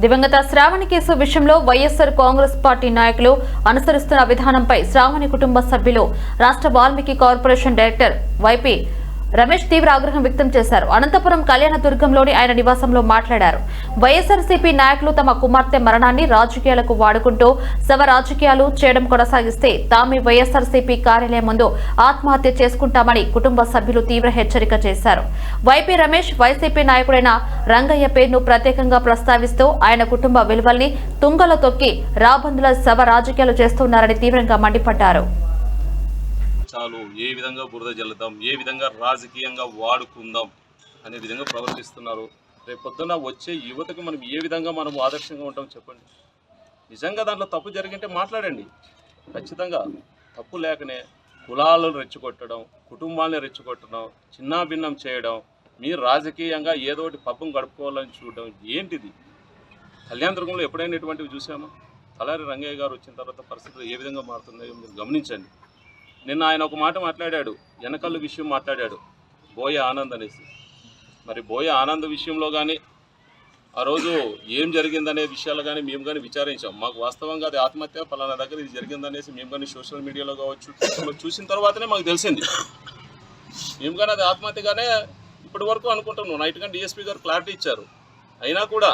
దివంగత శ్రావణి కేసు విషయంలో వైఎస్సార్ కాంగ్రెస్ పార్టీ నాయకులు అనుసరిస్తున్న విధానంపై శ్రావణి కుటుంబ సభ్యులు రాష్ట్ర Valmiki corporation director YP Ramesh తీవ్ర ఆగ్రహం వ్యక్తం చేశారు. అనంతపురం కళ్యాణదుర్గంలోని ఆయన నివాసంలో మాట్లాడారు. వైఎస్ఆర్సీపీ నాయకులు తమ కుమార్తె మరణాన్ని రాజకీయాలకు వాడుకుంటూ శవ రాజకీయాలు చేయడం కొనసాగిస్తే తామే వైఎస్ఆర్సీపీ కార్యాలయం ముందు ఆత్మహత్య చేసుకుంటామని కుటుంబ సభ్యులు తీవ్ర హెచ్చరిక చేశారు. వైపీ రమేష్ వైసీపీ నాయకుడైన రంగయ్య పేరును ప్రత్యేకంగా ప్రస్తావిస్తూ ఆయన కుటుంబ విలువల్ని తుంగలో తొక్కి రాబందుల శవ రాజకీయాలు చేస్తున్నారని తీవ్రంగా మండిపడ్డారు. చాలు? ఏ విధంగా బురద జల్లుదాం? ఏ విధంగా రాజకీయంగా వాడుకుందాం? అనే విధంగా ప్రవర్తిస్తున్నారు. రేపు పొద్దున వచ్చే యువతకు మనం ఏ విధంగా మనం ఆదర్శంగా ఉంటాం చెప్పండి? నిజంగా దాంట్లో తప్పు జరిగింటే మాట్లాడండి. ఖచ్చితంగా తప్పు లేకనే కులాలను రెచ్చగొట్టడం కుటుంబాలను రెచ్చగొట్టడం చిన్నాభిన్నం చేయడం మీరు రాజకీయంగా ఏదో ఒకటి పబ్బం గడుపుకోవాలని చూడడం ఏంటిది? కళ్యాణదుర్గంలో ఎప్పుడైనా ఇటువంటివి చూసామా? తలారి రంగయ్య గారు వచ్చిన తర్వాత పరిస్థితులు ఏ విధంగా మారుతున్నాయో మీరు గమనించండి. నిన్న ఆయన ఒక మాట మాట్లాడాడు వెనకళ్ళు విషయం మాట్లాడాడు బోయ ఆనంద్ అనేసి. మరి బోయ ఆనంద్ విషయంలో కానీ ఆ రోజు ఏం జరిగిందనే విషయాలు కానీ మేము కానీ విచారించాం. మాకు వాస్తవంగా అది ఆత్మహత్య పలానా దగ్గర ఇది జరిగిందనేసి మేము కానీ సోషల్ మీడియాలో కావచ్చు చూసిన తర్వాతనే మాకు తెలిసింది. మేము కానీ అది ఆత్మహత్యగానే ఇప్పటి వరకు అనుకుంటున్నాం. నైట్ కానీ డిఎస్పీ గారు క్లారిటీ ఇచ్చారు. అయినా కూడా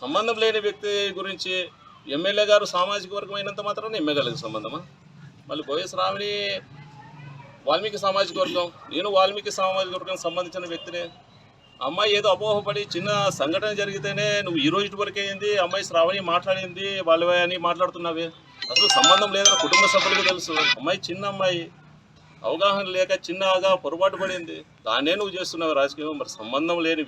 సంబంధం లేని వ్యక్తి గురించి ఎమ్మెల్యే గారు సామాజిక వర్గం అయినంత మాత్రాన ఎమ్మెల్యేలకు సంబంధమా? మళ్ళీ బోయస్ రామిని వాల్మీకి సామాజిక వర్గం. నేను వాల్మీకి సామాజిక వర్గం సంబంధించిన వ్యక్తినే. అమ్మాయి ఏదో అపోహపడి చిన్న సంఘటన జరిగితేనే నువ్వు ఈ రోజు వరకే ఏంది? అమ్మాయి శ్రావణి మాట్లాడింది వాళ్ళవే అని మాట్లాడుతున్నావే. అసలు సంబంధం లేదని కుటుంబ సభ్యులకు తెలుసు. అమ్మాయి చిన్న అమ్మాయి. అవగాహన లేక చిన్నగా పొరపాటు పడింది. దాన్నే నువ్వు చేస్తున్నావు రాజకీయం మరి సంబంధం లేని